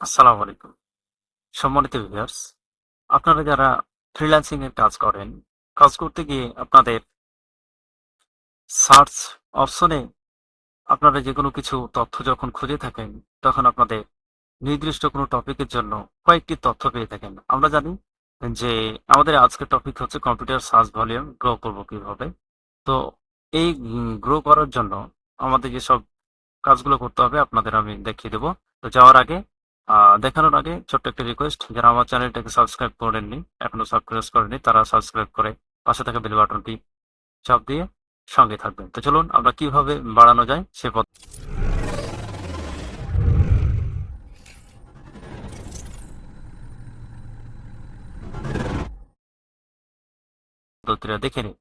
আসসালামু আলাইকুম। সম্মানিত ভিউয়ার্স, আপনারা যারা ফ্রিল্যান্সিং এর কাজ করেন, কাজ করতে গিয়ে আপনাদের সার্চ অপশনে আপনারা যে কোনো কিছু তথ্য যখন খুঁজে থাকেন, তখন আপনাদের নির্দিষ্ট কোনো টপিকের জন্য কয়েকটি তথ্য পেয়ে থাকেন। আমরা জানি যে আমাদের আজকের টপিক হচ্ছে কম্পিউটার সার্চ ভলিউম গ্রো করব কীভাবে। তো এই গ্রো করার জন্য আমাদের যেসব কাজগুলো করতে হবে, আপনাদের আমি দেখিয়ে দেবো। তো যাওয়ার আগে দেখানোর আগে ছোট্ট একটা রিকোয়েস্ট যারা আমার চ্যানেলটাকে সাবস্ক্রাইব করেননি, এখনও সাবস্ক্রাইব করেনি তারা সাবস্ক্রাইব করে পাশে থাকা বেল বাটনটি চাপ দিয়ে সঙ্গে থাকবেন। তো চলুন, আমরা কীভাবে বাড়ানো যায় সে পদ্ধতিটা দেখে নিই।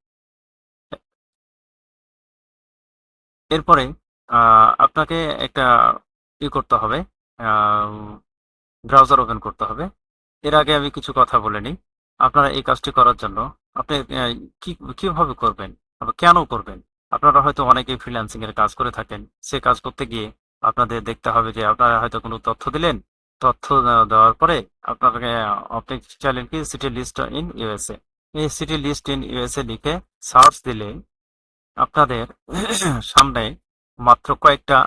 এরপরে আপনাকে একটা ই করতে হবে। ব্রাউজার ওপেন করতে হবে। এর আগে আমি কিছু কথা বলে নিই। আপনারা এই কাজটি করার জন্য আপনি কি, কীভাবে করবেন কেন করবেন? আপনারা হয়তো অনেকেই ফ্রিল্যান্সিং এর কাজ করে থাকেন। সে কাজ করতে গিয়ে আপনাদের দেখতে হবে যে আপনারা হয়তো কোনো তথ্য দিলেন। তথ্য দেওয়ার পরে আপনাকে আপনি চাইলেন কি সিটি লিস্ট ইন ইউএসএ এই সিটি লিস্ট ইন ইউএসএ লিখে সার্চ দিলে আপনাদের সামনে মাত্র কয়েকটা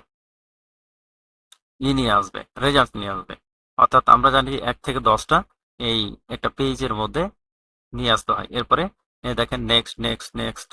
ই নিয়ে আসবে রেজাল্ট নিয়ে আসবে। অর্থাৎ আমরা জানি এক থেকে দশটা এই একটা পেজের মধ্যে নিয়ে আসতে হয়। এরপরে দেখেন নেক্সট নেক্সট নেক্সট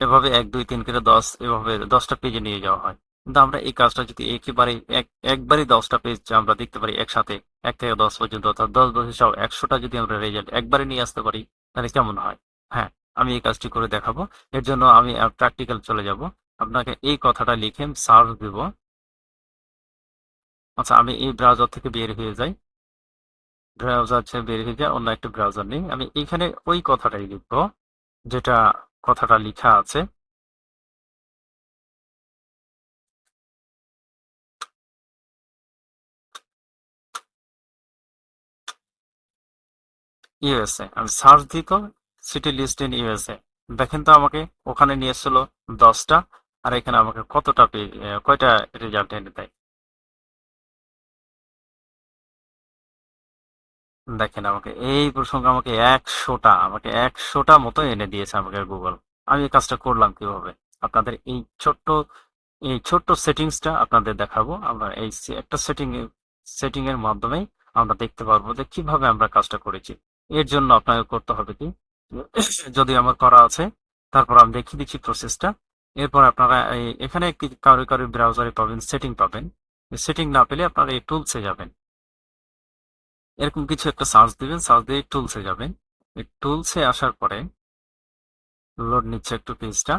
এভাবে এক, দুই, তিন করে দশ, এভাবে দশটা পেজে নিয়ে যাওয়া হয়। কিন্তু আমরা এই কাজটা যদি একেবারে এক, একবারই দশটা পেজ আমরা দেখতে পারি একসাথে, এক থেকে দশ পর্যন্ত, অর্থাৎ দশ দশ হিসাব একশোটা যদি আমরা রেজাল্ট একবারে নিয়ে আসতে পারি, তাহলে কেমন হয়? হ্যাঁ আমি এই কাজটি করে দেখাবো। এর জন্য আমি প্র্যাকটিক্যাল চলে যাব। আপনাকে এই কথাটা লিখে সার্চ দিব। আচ্ছা আমি এই ব্রাউজার থেকে বের হয়ে যাই। ব্রাউজার থেকে বের হয়ে যায় অন্য একটা ব্রাউজার নেই। আমি এখানে ওই কথাটাই লিখব, যেটা কথাটা লেখা আছে। ইউএসএ আমি সার্চ দিই তো সিটি লিস্ট ইন ইউএসএ দেখেন তো আমাকে ওখানে নিয়ে এসেছিল দশটা, আর এখানে আমাকে কতটা কয়টা রেজাল্ট এনে দেয়। দেখেন আমাকে, এই প্রসঙ্গে আমাকে একশোটা আমাকে একশোটা মতো এনে দিয়েছে আমাকে গুগল আমি এই কাজটা করলাম কীভাবে? আপনাদের এই ছোট্ট এই ছোট্ট সেটিংসটা আপনাদের দেখাবো। আমরা এই একটা সেটিং সেটিং এর মাধ্যমে আমরা দেখতে পারব যে কীভাবে আমরা কাজটা করেছি। এর জন্য আপনাকে করতে হবে কি? যদি আমার করা আছে, তারপর আমি দেখিয়ে দিচ্ছি প্রসেসটা। এরপর আপনারা এখানে কারও কারও ব্রাউজারে পাবেন, সেটিং পাবেন। সেটিং না পেলে আপনারা এই টুলসে যাবেন। এরকম কিছু একটা সার্চ দিবেন সার্চ দিয়ে টুলসে যাবেন। টুলসে আসার পরে লোড নিচ্ছে একটু পেজটা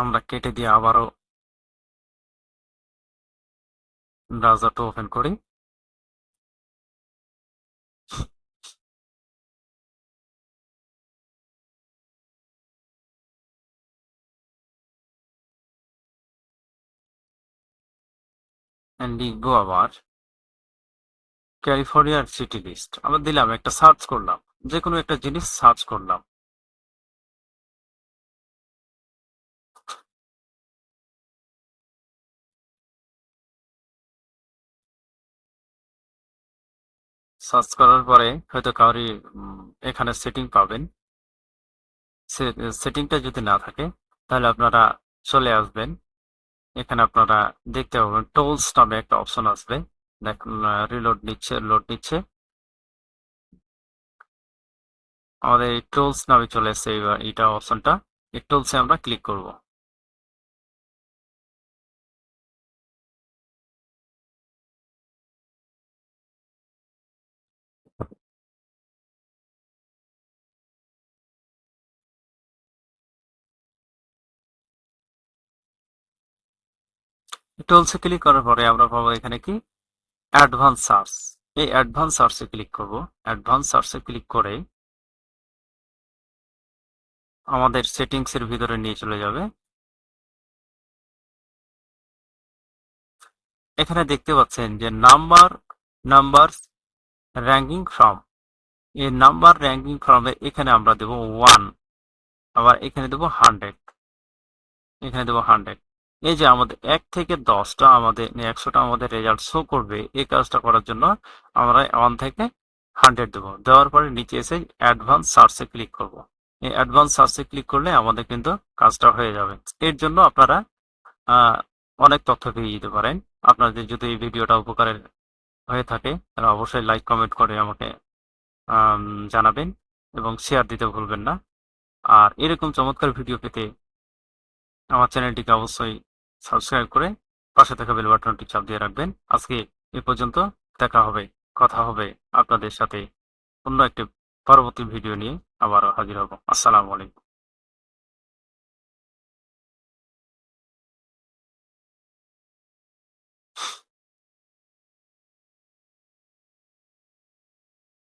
আমরা কেটে দিয়ে আবারও ব্রাউজারটা ওপেন করি। And লিখব আবার ক্যালিফোর্নিয়ার সিটি লিস্ট আমরা দিলাম, একটা সার্চ করলাম যে কোনো একটা জিনিস সার্চ করলাম। সার্চ করার পরে হয়তো কাউরি এখানে সেটিং পাবেন। সেটিংটা যদি না থাকে, তাহলে আপনারা চলে আসবেন। এখানে আপনারা দেখতে পাবেন টোলস নামে একটা অপশন আসবে। দেখুন রিলোড নিচ্ছে লোড নিচ্ছে। আমাদের এই টোলস নামে চলে এসছে এইবার এটা অপশনটা এই টোলসে আমরা ক্লিক করব। টুলসে ক্লিক করার পরে আমরা পাবো এখানে কি? অ্যাডভান্স সার্চ এই অ্যাডভান্স সার্চে ক্লিক করব। অ্যাডভান্স সার্চে ক্লিক করে আমাদের সেটিংস এর ভিতরে নিয়ে চলে যাবে। এখানে দেখতে পাচ্ছেন যে নাম্বার নাম্বার র্যাঙ্কিং ফ্রম এই নাম্বার র্যাঙ্কিং ফ্রমে এখানে আমরা দেব ওয়ান আবার এখানে দেবো হান্ড্রেড এখানে দেবো হান্ড্রেড এই যে আমাদের এক থেকে দশটা আমাদের একশোটা আমাদের রেজাল্ট শো করবে, এই কাজটা করার জন্য আমরা ওয়ান থেকে হান্ড্রেড দেবো। দেওয়ার পরে নিচে এসে অ্যাডভান্স সার্চে ক্লিক করব। এই অ্যাডভান্স সার্চে ক্লিক করলে আমাদের কিন্তু কাজটা হয়ে যাবে। এর জন্য আপনারা অনেক তথ্য পেয়ে যেতে পারেন। আপনাদের যদি এই ভিডিওটা উপকারের হয়ে থাকে, তাহলে অবশ্যই লাইক কমেন্ট করে আমাকে জানাবেন এবং শেয়ার দিতে ভুলবেন না। আর এরকম চমৎকার ভিডিও পেতে আমার চ্যানেলটিকে অবশ্যই সাবস্ক্রাইব করে পাশে থাকা বেল বাটনটি চাপ দিয়ে রাখবেন। আজকে এ পর্যন্ত দেখা হবে, কথা হবে আপনাদের সাথে অন্য একটি পরবর্তী ভিডিও নিয়ে আবারও হাজির হব। আসসালামু আলাইকুম।